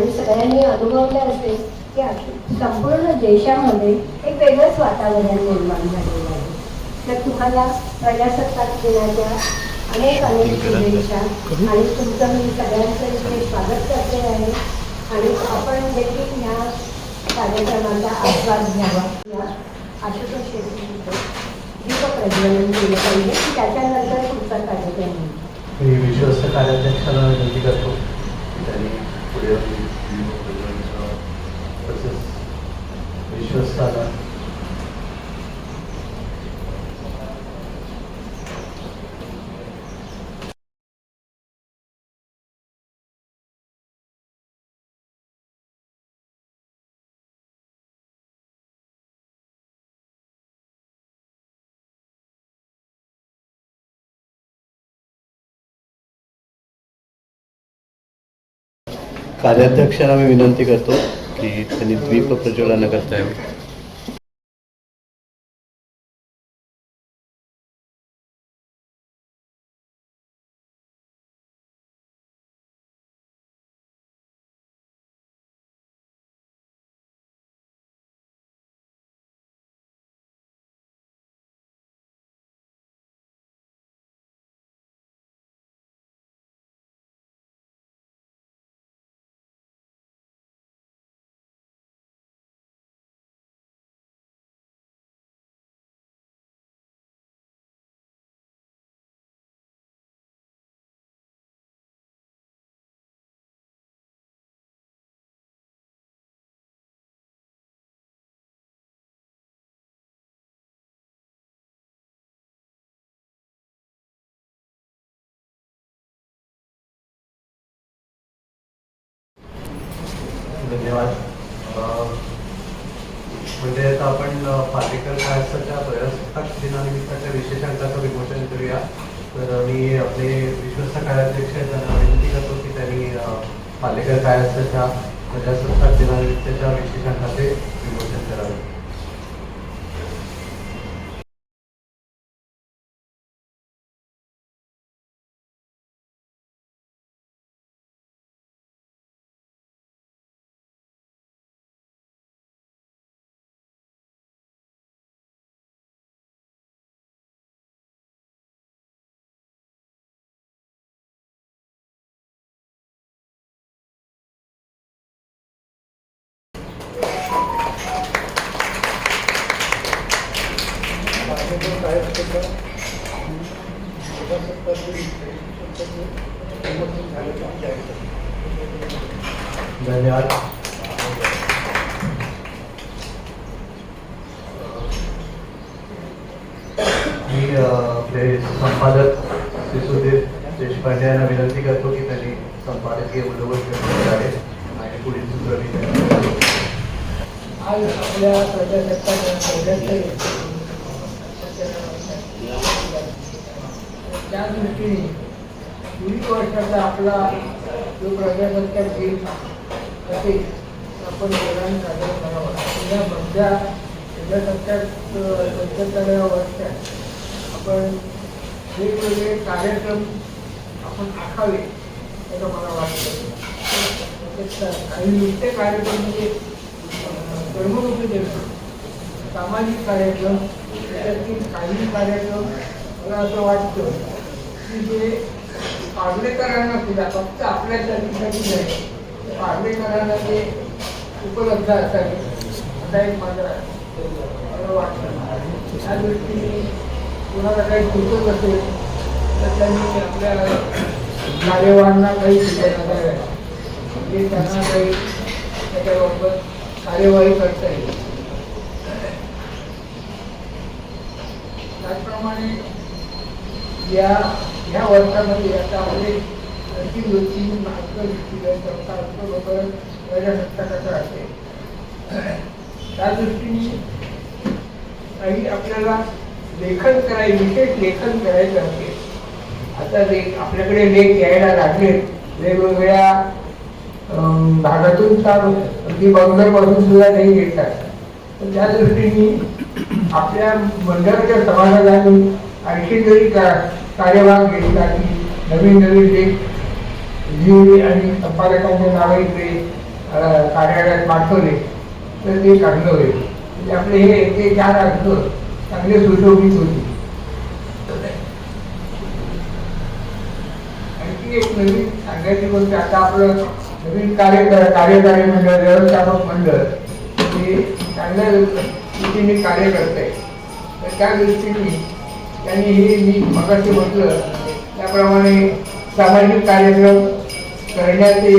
आणि सगळ्यांनी अनुभवलं असेल की संपूर्ण देशामध्ये एक वेगळंच वातावरण निर्माण झालेलं आहे. तर तुम्हाला प्रजासत्ताक दिनाच्या अनेक अनेक शुभेच्छा आणि तुमचं मी सगळ्यांचं इथे स्वागत करते आहे. आणि आपण देखील या कार्यक्रमाचा आस्वाद घ्यावा. आशुतोष शेट्टी दीप प्रज्वलन केलं पाहिजे. की त्याच्यानंतर पुढचा कार्यक्रम मी विश्वस्त कार्याध्यक्षांना विनंती करतो. की त्यांनी पुढे विश्वस्ताला. कार्याध्यक्षांना मी विनंती करतो. की त्यांनी द्वीप प्रज्वलन करतायत धन्यवाद. म्हणजे आता आपण पाटेकर पालेकर प्रजासत्ताक दिनानिमित्ताच्या विशेषांकाचं विमोचन करूया. तर मी आपले विश्वस्त कार्याध्यक्ष त्यांना विनंती करतो की त्यांनी पालेकर कायस्थाच्या प्रजासत्ताक दिनानिमित्ताच्या विशेषांकाचे विमोचन धन्यवाद. मी आपले संपादक श्री सुधीर देशपांडे यांना विनंती करतो की त्यांनी संपादकीय बंदोबस्त व्यक्त करावे आणि पुढील सुद्धा आज आपल्या प्रजासत्ताक त्या दृष्टीने पुढील वर्षाचा आपला जो प्रजासत्ताक दिन असेल आपण सगळ्यांनी साजरा करावा. या मधल्या प्रजासत्ताक पंच्याहत्तराव्या वर्षात आपण वेगवेगळे कार्यक्रम आपण आखावे असं मला वाटतं. त्याच्यात काही नृत्य कार्यक्रम म्हणजे कर्मरूपी देणं सामाजिक कार्यक्रम त्याच्यातील काही कार्यक्रम मला असं वाटतं म्हणजे की जे पार्लेकरांना सुद्धा फक्त आपल्या जातीसाठी नाही पार्लेकरांना ते उपलब्ध असावे असा एक माझा मला वाटतं त्या दृष्टीने कुणाला काही सुचत असेल तर त्यांनी आपल्या कार्यवाहांना काही सूचना द्याव्या म्हणजे त्यांना काही त्याच्याबाबत कार्यवाही करता येईल. त्याचप्रमाणे या या वर्षामध्ये आता आपले आणखी गोष्टी महात्मा दृष्टीला चौथा ऑक्टोबर प्रजासत्ताकाचा असेल त्या दृष्टीने काही आपल्याला लेखन कराय विशेष लेखन करायचं असेल आता लेख आपल्याकडे लेख यायला लागले. वेगवेगळ्या भागातून चालू अगदी बंगलोरपासून सुद्धा लेख येतात. तर त्या दृष्टीने आपल्या मंडळाच्या समाजाला आणखी जरी करा कार्यभाग घेतला की नवीन नवीन लेख लिहिले आणि संपादकांच्या नावे इकडे कार्यालयात पाठवले तर ते चांगलं होईल म्हणजे आपले हे ते चार अर्थ चांगले सुशोभित होतील आणखी एक नवीन सांगायची गोष्ट आता आपलं नवीन कार्य कार्यकारी मंडळ व्यवस्थापक मंडळ हे चांगल्या रीतीने कार्य करत आहे तर त्या दृष्टीने त्यांनी हे मी मगाशी म्हटलं त्याप्रमाणे सामाजिक कार्यक्रम करण्याचे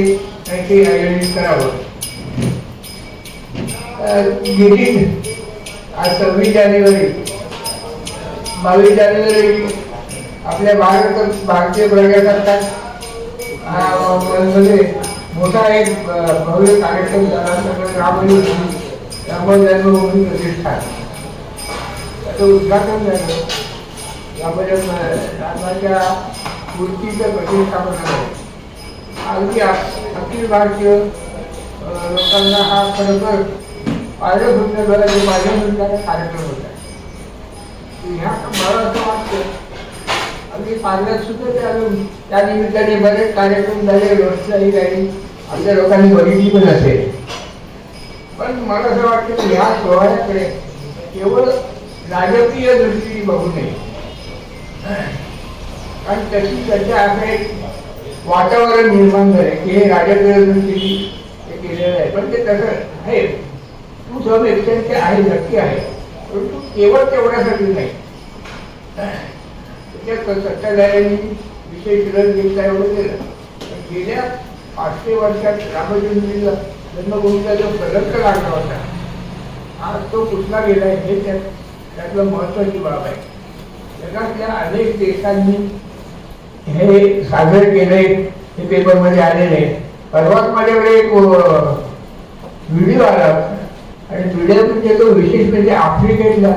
ते आयोजित करावं. तर गेली आज सव्वीस जानेवारी बावीस जानेवारी आपल्या भारत भारतीय प्रजासत्ताकमध्ये मोठा एक भव्य कार्यक्रम झाला. सगळं रामली राम जन्मभूमी प्रतिष्ठान त्याचं उद्घाटन झालं. रामजन्म रामाच्या मूर्तीचं प्रतिष्ठापन अगदी अखिल भारतीय लोकांना हा खरोखर पाहिलं सुद्धा माझ्या सुद्धा कार्यक्रम होता. ह्या मला असं वाटतं अगदी सुद्धा ते त्या निमित्ताने बरेच कार्यक्रम झाले व्यवस्थाही आपल्या लोकांनी बघितली पण असेल. पण मला असं वाटतं की ह्या सोहळ्याकडे केवळ राजकीय दृष्टीने बघू नये. कारण त्याची सध्या असं एक वातावरण निर्माण झालंय की हे राजकीय केलेलं आहे. पण ते तसं आहे. तू सब एक्शन ते आहे नक्की आहे. परंतु केवळ तेवढ्यासाठी नाही. त्याच्यात सत्ताधाऱ्यांनी विशेष रस घेतला एवढं केलं. गेल्या पाचशे वर्षात रामचंद्रीला जन्मभूमीचा जो प्रदर्श लागला होता आज तो कुठला गेलाय हे त्यात त्यातलं महत्वाची बाब आहे. जगातल्या अनेक देशांनी हे सादर केले हे पेपरमध्ये आलेले. परवाच माझ्याकडे एक व्हिडिओ आला. आणि व्हिडिओ म्हणजे तो विशेष म्हणजे आफ्रिकेतला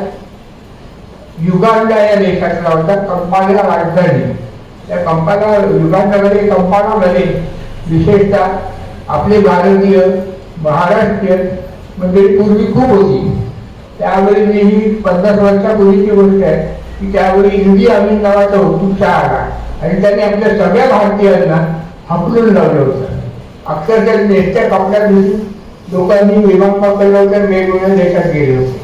युगांडा या देशातला होता कंपाला राजधानी. त्या कंपाला युगांडामध्ये कंपालामध्ये विशेषतः आपले भारतीय महाराष्ट्रीयन म्हणजे पूर्वी खूप होती. त्यावेळी मी ही पन्नास वर्षापूर्वीची गोष्ट आहे. की त्यावेळी हिंदी अमीन नावाचा हुकुमशाह आला आणि त्यांनी आपल्या सगळ्या भारतीयांना हकलून लावलं होतं. अक्षरशः नेसच्या कपड्यात लोकांनी विमान पकडलं होतं वेगवेगळ्या देशात गेले होते.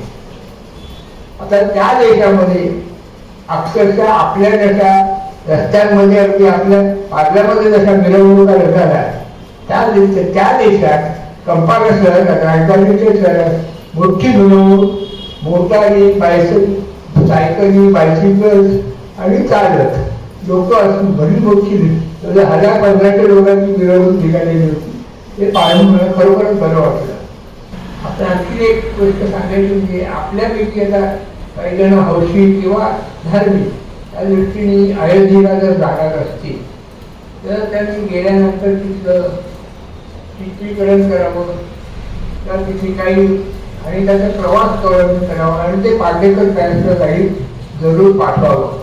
आता त्या देशामध्ये अक्षरशः आपल्या जशा रस्त्यांमध्ये अगदी आपल्या पार्ल्यामध्ये जशा मिरवणुका झाल्या त्या देश त्या देशात कंपाला शहरात राजधानीचे शहरात मोठी मिरवणूक मोटारी बायसिक सायकली बायसिकल आणि चालत लोक असून भली मोठी म्हणजे हजार पंधराशे लोकांची मिळवून निघालेली होती. ते पाहून मला खरोखरच बरं वाटलं. आता आणखी एक गोष्ट सांगायची म्हणजे आपल्यापैकी आता काही जण हौशी किंवा धार्मिक त्या दृष्टीने अयोध्येला जर जाणार असतील तर त्यांनी गेल्यानंतर तिथलं चित्रीकरण करावं. तर तिथे काही आणि त्याचा प्रवास करावा आणि ते पाटेकर पॅन्सला काही जरूर पाठवावं.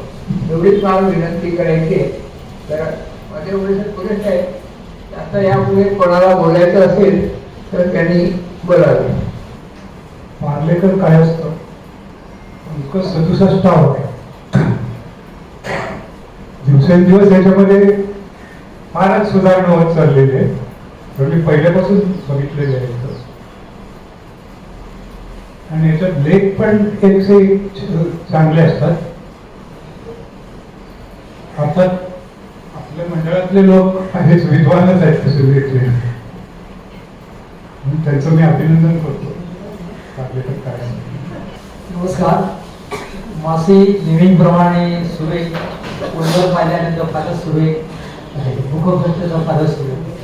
एवढीच मला विनंती करायची आहे. तर माझे एवढे पुरेश आहे आता यापुढे कोणाला बोलायचं असेल तर त्यांनी बोलावे. पार्लेकर काय असतं? इतकं सदुसष्ट आहे दिवसेंदिवस याच्यामध्ये फारच सुधारणा होत चाललेली आहे. मी पहिल्यापासून बघितलेली आहे. आणि याच्यात लेख पण एक से चांगले असतात. अर्थात आपल्या मंडळातले लोक आहेच विद्वानच आहेत तसे वेगळे. त्यांचं मी अभिनंदन करतो. काय नमस्कार. मासे नेहमीप्रमाणे सुरेख उल्लेख पाहिल्यानंतर फारच सुरेख आहे मुखपृष्ठाचा फारच सुरेख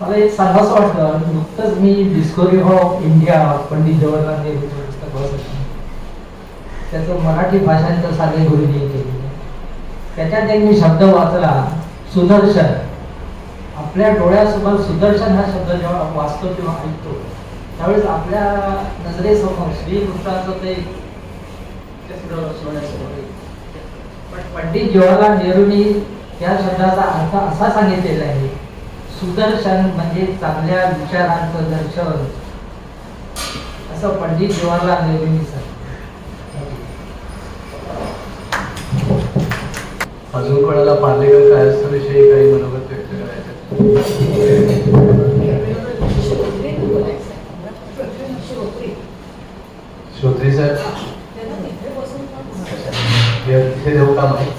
मला एक सांगावंसं वाटतं नुकतंच मी Discovery of India Pandit Jawaharlal नेहरूचं पुस्तक वाचत त्याचं मराठी भाषांतर साधे गुरुजी केलेलं त्याच्यात एक मी शब्द वाचला सुदर्शन. आपल्या डोळ्यासमोर सुदर्शन हा शब्द जेव्हा वाचतो किंवा ऐकतो त्यावेळेस आपल्या नजरेसमोर श्रीकृष्णाचं ते पण पंडित जवाहरलाल नेहरूंनी या शब्दाचा अर्थ असा सांगितलेला आहे सुदर्शन म्हणजे चांगल्या विचारांचं दर्शन. असं पंडित जवाहरलाल नेहरूंनी सांगितलं. अजून कोणाला पार्लिमेंट विषयी काही मनोगत व्यक्त करायचं श्रोत्री साहेब. तिथे देऊ का माहिती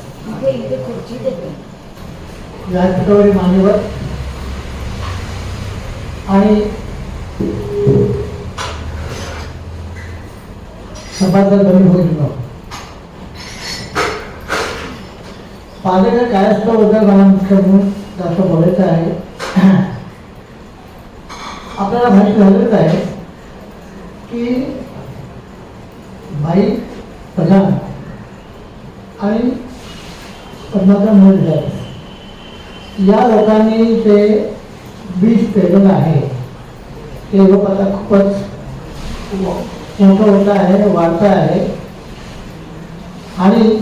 या मान्यवर आणि समाधान कमी होईल पाण्याचा काय असतो बद्दल मला जास्त बोलायचं आहे. आपल्याला माहिती झालेलं आहे की भाई प्रधान आणि पद्माकर मुळे या लोकांनी ते बीज पेरलं आहे. ते रोप आता खूपच मोठं होत आहे वाढतं आहे. आणि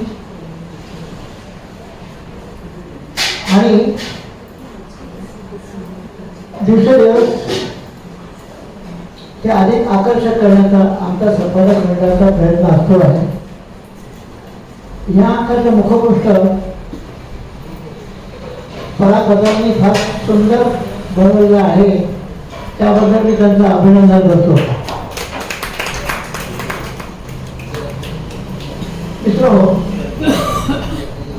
आणि दिवसेदिवस ते अधिक आकर्षक करण्याचा आमचा संपादक मंडळाचा प्रयत्न असतो आहे. या अंकाचं मुखपृष्ठ परापदांनी फार सुंदर बनवलेलं आहे त्याबद्दल मी त्यांचं अभिनंदन करतो. मित्र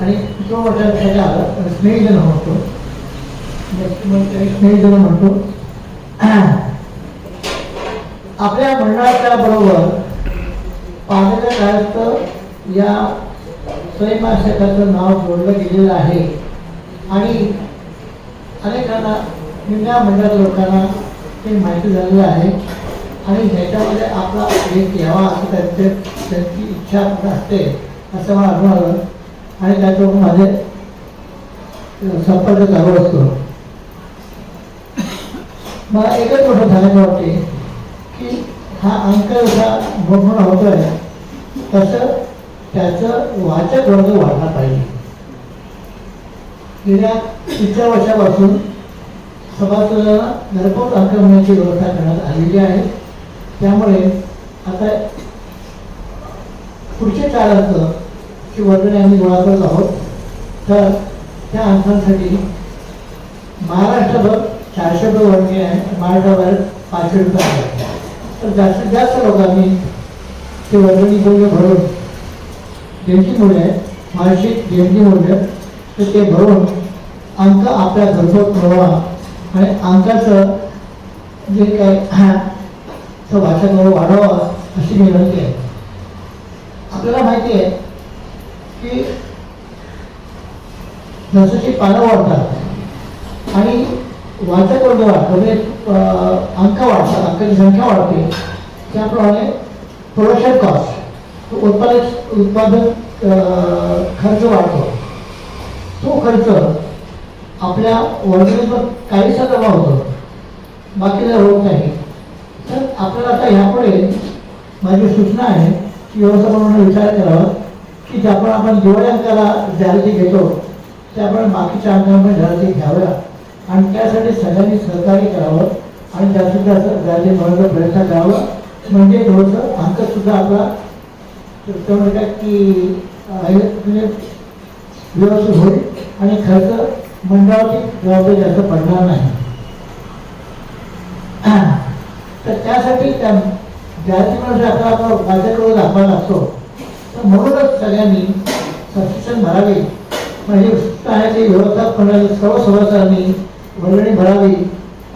आणि तो म्हटलं त्याच्या स्नेहजन म्हणतो. म्हणजे स्नेहजन म्हणतो. आपल्या मंडळाच्या बरोबर पाण्याच्या काळात या स्वयंपाकाचं नाव जोडलं गेलेलं आहे. आणि अनेकांना निम्या मंडळाच्या लोकांना ते माहिती झालेलं आहे. आणि ह्याच्यामध्ये आपला एक यावा असं त्यांचे त्यांची इच्छा असते असं मला अनुभवलं आणि त्याच्यावरून माझे संपर्क चालू असतो. मला एकच गोष्ट सांगायचं वाटते की हा अंक जसा मोठमोठा होतोय तसं त्याचं वाचक वर्ग वाढला पाहिजे. गेल्या तिसऱ्या वर्षापासून सभासदाला घरपोच अंक व्यवस्था करण्यात आलेली आहे. त्यामुळे आता पुढचे चार अर्थ की वर्गणी आम्ही गोळा करत आहोत तर त्या अंकांसाठी महाराष्ट्रभर चारशे रुपये वर्गणी आहे महाराष्ट्राबाहेर पाचशे रुपये आहे. तर जास्तीत जास्त लोकांनी ते वर्गणी मूल्य भरून जयंती मूल्य आहे वार्षिक जयंती मूल्य तर ते भरून अंक आपल्या घरपोच प्रवाह आणि आमच्याचं जे काय तो वाचकावर वाढावा अशी विनंती आहे. आपल्याला माहिती आहे की जसं पानं वाढतात आणि वाचक वर्ग वाढतो? म्हणजे अंक वाढतात अंकाची संख्या वाढते. त्याप्रमाणे प्रोडक्शन कॉस्ट उत्पादक उत्पादन खर्च वाढतो. तो खर्च आपल्या वर्गणीवर काहीसा दबाव होतो. बाकीला होत नाही. तर आपल्याला आता ह्यापुढे माझी सूचना आहे की व्यवस्थापनाने विचार करावा की ज्याप्रमाणे आपण दिवाळी अंकाला जाहिराती घेतो आपण बाकीच्या अंकांमध्ये जाहिराती घ्याव्या. आणि त्यासाठी सगळ्यांनी सहकार्य करावं आणि जास्तीत जास्त जाहिराती मिळवण्याचा प्रयत्न करावा. म्हणजे थोडंसं अंकसुद्धा आपला म्हणतात की म्हणजे व्यवस्थित होईल आणि खर्च मंडळाची जबाबदारी जास्त पडणार नाही. तर त्यासाठी त्या जाहिरातीमध्ये आता आपण माझ्याकडून दाखवायला लागतो तर म्हणूनच सगळ्यांनी सबस्क्रिप्शन भरावे. म्हणजे आहे व्यवस्था व्यवस्थापनाने सर्व सभासदांनी वर्गणी भरावी.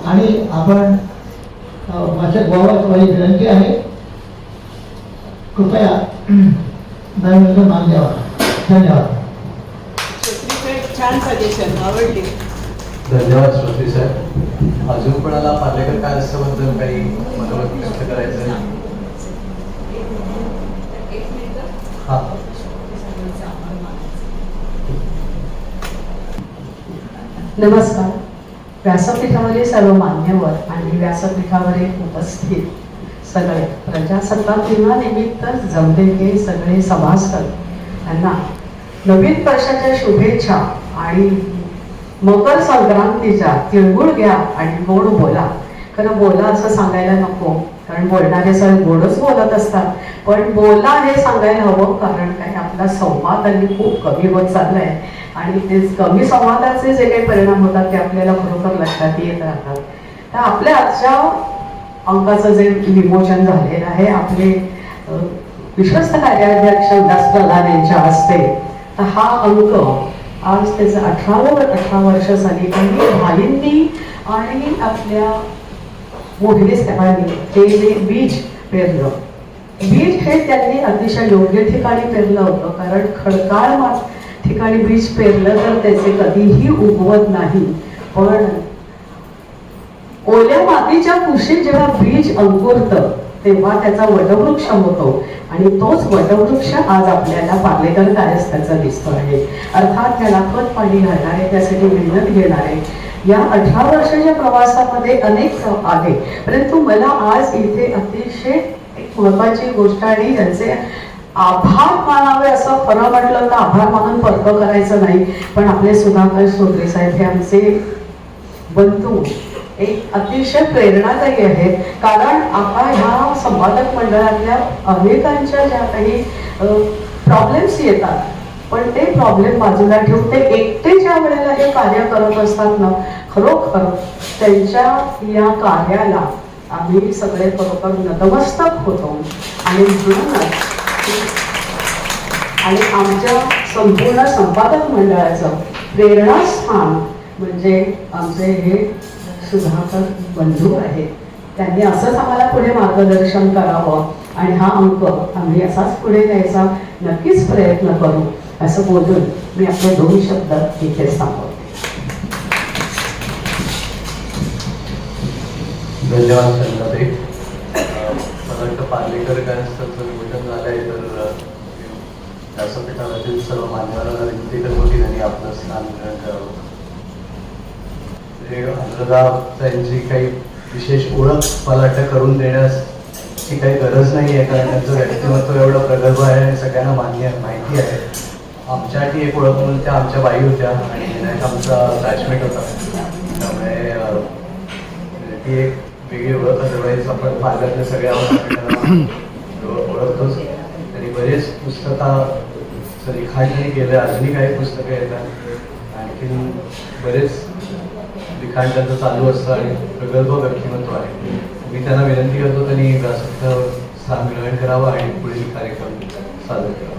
आणि आपण माझ्या वाचक माझी विनंती आहे. कृपया नवीन मान द्यावा. धन्यवाद. छान सजेशन आवडली. धन्यवाद श्रुती सर. अजून कोणाला पार्लेकर काय बद्दल काही मनोगत व्यक्त करायचं आहे? हा. नमस्कार. व्यासपीठावरील सर्व मान्यवर आणि व्यासपीठावरील उपस्थित सगळे प्रजासत्ताक दिनानिमित्त जमलेले सगळे सभासद यांना नवीन वर्षाच्या शुभेच्छा आणि मकर संक्रांतीच्या तिळगुळ घ्या आणि गोड बोला. खरं बोला असं सांगायला नको कारण बोलणारे सर गोडच बोलत असतात. पण बोला हे सांगायला हवं कारण काय आपला संवाद आणि खूप कमी होत चाललाय. आणि ते कमी संवादाचे जे काही परिणाम होतात ते आपल्याला खरोखर लक्षात येत राहतात. तर आपल्या आजच्या अंकाचं जे विमोचन झालेलं आहे आपले विश्वस्त कार्याध्यक्ष दास प्रधान यांच्या हस्ते तर हा अंक आज त्याचं अठरावं अठरा वर्ष झाली. आणि भाईंनी आणि आपल्या मोहिनी साहेबांनी हे जे बीज पेरलं. बीज हे त्यांनी अतिशय योग्य ठिकाणी पेरलं होतं. कारण खडकाळ मा ठिकाणी बीज पेरलं तर त्याचे कधीही उगवत नाही. पण ओल्या मातीच्या कुशीत जेव्हा बीज अंकुरतं तेव्हा त्याचा वटवृक्ष होतो आणि तोच वटवृक्ष आज आपल्याला पार्लेकर कार्यस्थाचा दिसतो आहे. अर्थात त्याला खत पाणी घालणारे त्यासाठी मेहनत घेणारे या अठरा वर्षाच्या प्रवासामध्ये अनेक आहे. परंतु मला आज इथे अतिशय एक महत्वाची गोष्ट आणि त्यांचे आभार मानावे असं खरं म्हटलं तर आभार मानून पर्व करायचं नाही. पण आपले सुधाकर सोत्रे साहेब हे आमचे बंधू. एक अतिशय प्रेरणादायी आहे. कारण आता ह्या संपादक मंडळातल्या अनेकांच्या ज्या काही प्रॉब्लेम्स येतात पण ते प्रॉब्लेम बाजूला ठेवून ते एकटे ज्या वेळेला हे कार्य करत असतात ना खरोखर त्यांच्या या कार्याला आम्ही सगळे खरोखर नतमस्तक होतो. आणि म्हणूनच आणि आमच्या संपूर्ण संपादक मंडळाचं प्रेरणास्थान म्हणजे आमचे हे सुधाकर बंधू आहेत. त्यांनी असंच आम्हाला पुढे मार्गदर्शन करावं आणि हा अंक आम्ही असाच पुढे न्यायचा नक्कीच प्रयत्न करू असं बोलून मी आपले दोन शब्द इथे सांगतो धन्यवाद संध्याताई मला वाटतं पार्लेकर कार्यस्थळचं विभाजन झालं आहे तर व्यासपीठावरील सर्व मान्यवरांना विनंती करतो की त्यांनी आपलं स्थान ग्रहण ते म्हणजे यांची काही विशेष ओळख मला वाटतं करून देण्याची काही गरज नाही आहे कारण त्यांचं व्यक्तिमत्व एवढं प्रगल्भ आहे आणि सगळ्यांना मान्य माहिती आहे. आमच्यासाठी एक ओळख म्हणून त्या आमच्या बाई होत्या आणि विनायक आमचा बॅचमेट होता. त्यामुळे म्हणजे ती एक वेगळी ओळख अदरवाईज आपण पालकातल्या सगळ्या ओळखतोच. तरी बरेच पुस्तकाचं लिखाण त्यांनी केलं अजूनही काही पुस्तकं येतात. आणखीन बरेच लिखाण त्यांचं चालू असतं आणि प्रगल्भ व्यक्तिमत्व आहे. मी त्यांना विनंती करतो त्यांनी व्यासपीठ स्थान ग्रहण करावं आणि पुढील कार्यक्रम सादर करावा.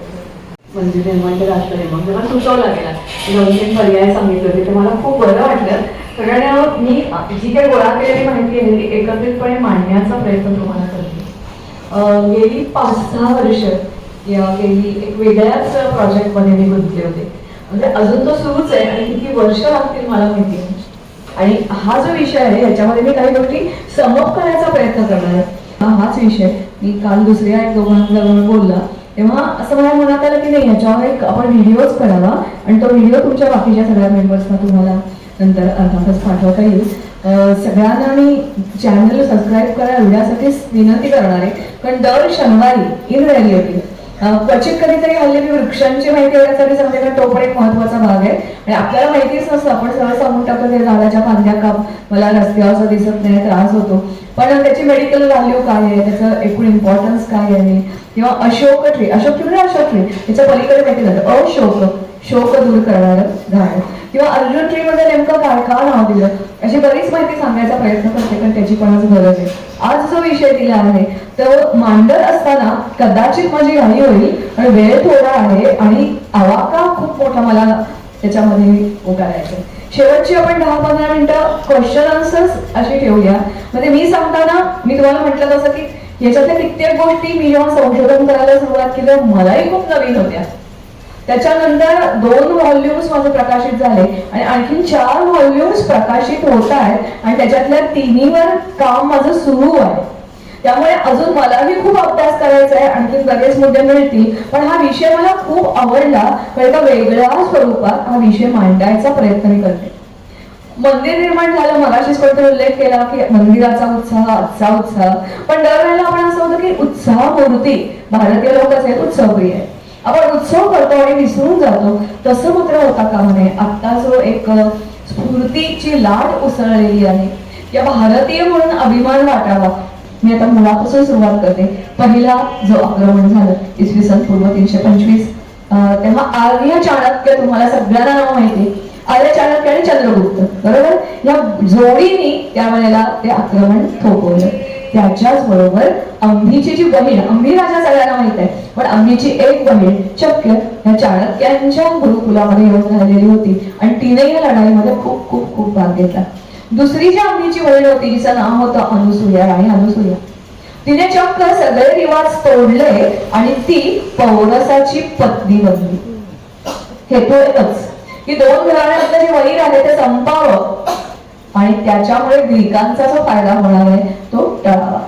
म्हणजे निर्माण राष्ट्र मग जेव्हा सुचवला गेला. दोन तीन पर्याय सांगितले होते ते मला खूप बरं वाटलं. कारण मी जी काही गोळा केलेली माहिती आहे ती एकत्रितपणे मांडण्याचा प्रयत्न तुम्हाला करते. गेली पाच सहा वर्ष या गेली एक वेगळ्याच प्रोजेक्टमध्ये मी गुंतले होते. म्हणजे अजून तो सुरूच आहे आणि किती वर्ष लागतील मला माहिती आहे. आणि हा जो विषय आहे याच्यामध्ये मी काही गोष्टी समप करायचा प्रयत्न करणार आहे. हा हाच विषय मी काल दुसऱ्या एक दोघांबरोबर बोलला. तेव्हा असं मला मनात आलं की नाही याच्यावर एक आपण व्हिडिओच करावा आणि तो व्हिडिओ तुमच्या बाकीच्या सगळ्या मेंबर्सना तुम्हाला नंतर अर्थातच पाठवता येईल. सगळ्यांना मी चॅनल सबस्क्राईब करा एवढ्यासाठीच विनंती करणार आहे कारण दर शनिवारी इन रिअलिटी क्वचित कधीतरी हल्ली मी वृक्षांची माहिती एवढ्यासाठी सांगते कारण तो पण एक महत्त्वाचा भाग आहे. आणि आपल्याला माहितीच नसतं आपण सगळं सांगून टाकतो ते झाडाच्या फांद्या काप मला रस्त्यावर असं दिसत नाही त्रास होतो. पण त्याची मेडिकल व्हॅल्यू काय आहे? त्याचं एकूण इम्पॉर्टन्स काय आहे? किंवा अशोक ट्री अशोक ट्री म्हणजे अशोक ट्री याच्या पलीकडे माहिती झालं. अशोक शोक दूर करणारं झाड. किंवा अर्जुन ट्री मध्ये नेमकं काय का नाव दिलं? अशी बरीच माहिती सांगायचा प्रयत्न करते कारण त्याची पण गरज आहे आज जो विषय दिला आहे तो मांडत असताना कदाचित माझी घाई होईल आणि वेळ थोडा आहे आणि आवाका खूप मोठा मला त्याच्यामध्ये उकारायचं शेवटची आपण दहा पंधरा मिनिटं क्वेश्चन आन्सर्स अशी ठेवूया. म्हणजे मी सांगताना मी तुम्हाला म्हटलं तसं की याच्यातल्या कित्येक गोष्टी मी जेव्हा संशोधन करायला सुरुवात केलं मलाही खूप नवीन होत्या. त्याच्यानंतर दोन व्हॉल्युम्स माझे प्रकाशित झाले आणि आणखीन चार व्हॉल्युम्स प्रकाशित होत आहेत आणि त्याच्यातल्या तिन्हीवर काम माझं सुरू आहे. त्यामुळे अजून मलाही खूप अभ्यास करायचा आहे आणखी बरेच मुद्दे मिळतील. पण हा विषय मला खूप आवडला पण एका वेगळ्या स्वरूपात हा विषय मांडायचा प्रयत्न मी करते. मंदिर निर्माण झालं मगाशीच कोणतरी उल्लेख केला की मंदिराचा उत्साह आजचा उत्साह. पण दरवेळेला आपण असं होतं की उत्साह मूर्ती भारतीय लोकच आहेत उत्सवप्रिय आहे आपण उत्सव करतो आणि विसरून जातो तसं मात्र होता का नये आत्ता जो एक स्फूर्तीची लाट उसळलेली आहे. या भारतीय म्हणून अभिमान वाटावा. मी आता मुळापासून सुरुवात करते. पहिला जो आक्रमण झालं इसवी सन पूर्व तीनशे पंचवीस. अं, तेव्हा आर्य चाणक्य तुम्हाला सगळ्यांना नाव माहिती आर्य चाणक्य आणि चंद्रगुप्त बरोबर? या जोडीने त्यावेळेला ते आक्रमण थोपवलं. त्याच्याच बरोबर अंबीची जी बहीण अंबी राजा सगळ्यांना माहीत आहे पण अंबीची एक बहीण चक्य या चाणक्यांच्या गुरुकुलामध्ये येऊन राहिलेली होती. आणि तिने या लढाईमध्ये खूप खूप खूप भाग घेतला. दुसरी जी अंबीची बहीण होती जिचं नाव होतं अनुसूया राणी अनुसूया. तिने चक्क सगळे रिवाज तोडले आणि ती पौरसाची पत्नी बनली. हेतू एकच. की दोन घराण्यातलं जे वैर आहे ते संपावं. आणि त्याच्यामुळे ग्रीकांचा जो फायदा होणार आहे तो टळावा.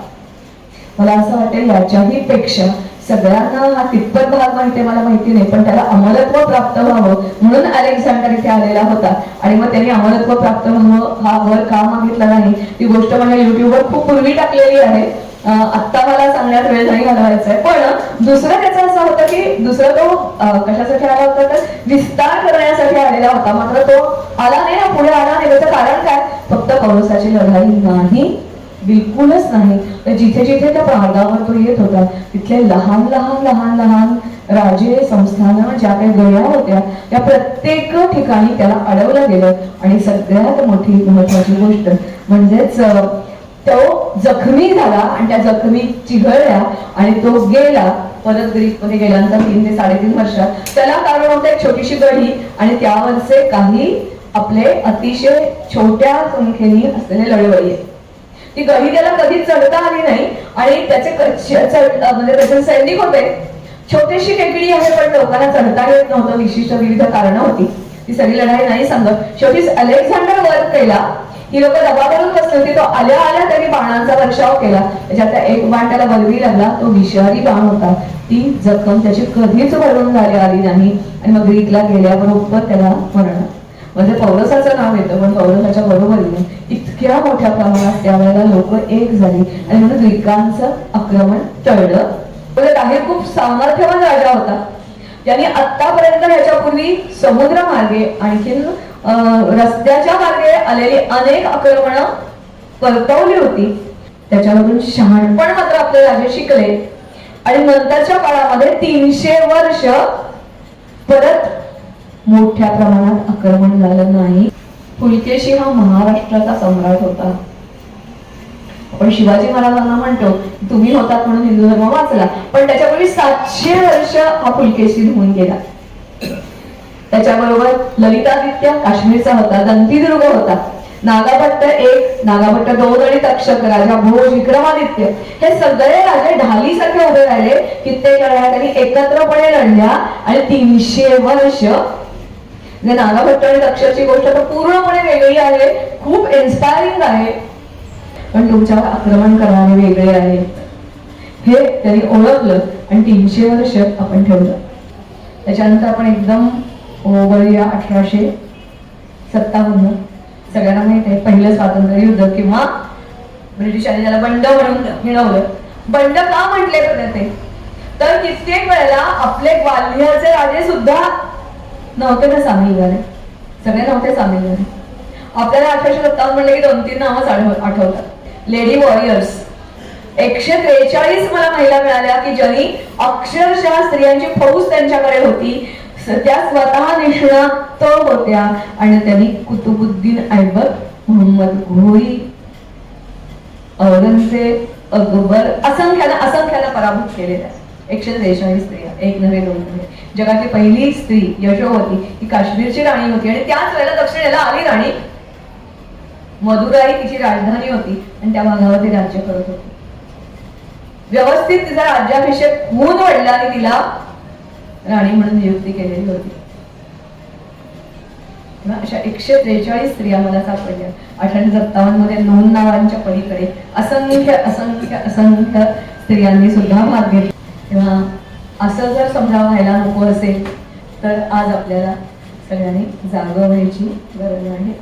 मला असं वाटेल याच्याही पेक्षा सगळ्यांना हा तिप्पट भाग माहिती मला माहिती नाही पण त्याला अमलत्व प्राप्त व्हावं म्हणून अलेक्झांडर इथे आलेला होता. आणि मग त्यांनी अमलत्व प्राप्त व्हावं हा वर का मागितला नाही ती गोष्ट माझ्या युट्यूबवर खूप पूर्वी टाकलेली आहे. आत्ता मला सांगण्यात वेळ नाही घालवायचा आहे पण दुसरं त्याचं असं होतं की दुसरं तो कशासाठी आला होता तर विस्तार करण्यासाठी आलेला होता. मात्र तो आला नाही ना पुढे आला नाही. त्याचं कारण काय? फक्त कौरसाची लढाई नाही बिलकुलच नाही. तर जिथे जिथे त्या भागावर तो येत होता तिथले लहान लहान लहान लहान राजे संस्थानं ज्या काही गया होत्या त्या प्रत्येक ठिकाणी त्याला अडवलं गेलं. आणि सगळ्यात मोठी महत्वाची गोष्ट म्हणजेच तो जखमी झाला आणि त्या जखमी चिघळल्या आणि तो गेला. परत ग्रीकमध्ये गेल्यानंतर तीन ते साडेतीन वर्षात. त्याला कारण होतं एक छोटीशी गढी आणि त्यावरचे काही आपले अतिशय छोट्या संख्येने असलेले लढवई ती गढी त्याला कधीच चढता आली नाही आणि त्याचे म्हणजे त्याचे सैनिक होते. छोटीशी टेकडी आहे पण लोकांना चढता येत नव्हतं. विशिष्ट विविध कारणं होती. ती सगळी लढाई नाही सांगत. शेवटी अलेक्झांडर वर केला. ही लोक दबावरून बसली. होती तो आल्या आल्या त्यांनी बाणांचा वर्षाव केला. त्याच्यात एक बाण त्याला बलवी लागला. तो विषारी बाण होता. ती जखम त्याची कधीच भरून झाली आली नाही. आणि मग ग्रीकला गेल्याबरोबर त्याला मरण म्हणजे पौरसाचं नाव येतं पण पौरसाच्या बरोबरीने इतक्या मोठ्या प्रमाणात त्यावेळेला लोक एक झाली. आणि म्हणून ग्रीकांचं आक्रमण टळलं. म्हणजे काही खूप सामर्थ्यवान राजा होता. त्यांनी आतापर्यंत ह्याच्यापूर्वी समुद्र मार्गे आणखीन रस्त्याच्या मार्गे आलेली अनेक आक्रमणं परतवली होती. त्याच्यामधून शहाणपण मात्र आपले राजे शिकले. आणि नंतरच्या काळामध्ये तीनशे वर्ष परत मोठ्या प्रमाणात आक्रमण झालं नाही. पुलकेशी हा महाराष्ट्राचा सम्राट होता. आपण शिवाजी महाराजांना म्हणतो तुम्ही होतात म्हणून हिंदू धर्म वाचला पण त्याच्यापूर्वी सातशे वर्ष हा पुलकेशी होऊन गेला. त्याच्याबरोबर ललितादित्य काश्मीरचा होता दंतीदुर्ग होता. नागाभट्ट एक नागाभट्ट दोन आणि तक्षक राजा भोज विक्रमादित्य. हे सगळे राजे ढालीसारखे उभे राहिले. कित्येक लढ्या त्यांनी एकत्रपणे लढल्या आणि तीनशे वर्ष म्हणजे नागाभट्ट आणि तक्षकची गोष्ट तर पूर्णपणे वेगळी आहे खूप इन्स्पायरिंग आहे. पण तुमच्यावर आक्रमण करणारे वेगळे आहे. हे त्यांनी ओळखलं आणि तीनशे वर्ष आपण ठेवलं. त्याच्यानंतर आपण एकदम वळूया अठराशे सत्तावन्न. सगळ्यांना माहीत आहे पहिलं स्वातंत्र्य युद्ध किंवा ब्रिटिशांनी त्याला बंड म्हणून हिणवलं बंड का म्हटले तर ते? तर कित्येक वेळेला आपले ग्वाल्हेरचे राजे सुद्धा नव्हते ना सामील झाले सगळे नव्हते सामील झाले आपल्याला अठराशे सत्तावन्न म्हणले की दोन तीन नावच आठव- आठवतात. लेडी वॉरियर्स एकशे त्रेचाळीस मला महिला मिळाल्या की ज्यांनी अक्षरशः स्त्रियांची फौज त्यांच्याकडे होती. त्या स्वतः निष्णात होत्या आणि त्यांनी कुतुबुद्दीन ऐबक मोहम्मद घोरी औरंगजेब अकबर असंख्यानं असंख्यानं पराभूत केलेल्या. एकशे त्रेचाळीस स्त्रिया एक नव्हे दोन नव्हे. जगातली पहिली स्त्री यशोवती ही काश्मीरची राणी होती आणि त्याच वेळेला दक्षिणेला आली राणी मदुराई तिची राजधानी होती आणि त्या भागावर ती राज्य करत होती. व्यवस्थित तिचा राज्याभिषेक होऊन वडिलांनी तिला राणी म्हणून नियुक्ती केलेली होती. अशा एकशे त्रेचाळीस स्त्रिया मला सापडल्या. अठराशे सत्तावन्नमध्ये नोंद नावांच्या पलीकडे असंख्य असंख्य असंख्य स्त्रियांनी सुद्धा भाग घेतला. तेव्हा असं जर समजा व्हायला नको असेल तर आज आपल्याला सगळ्यांनी जागं व्हायची गरज आहे.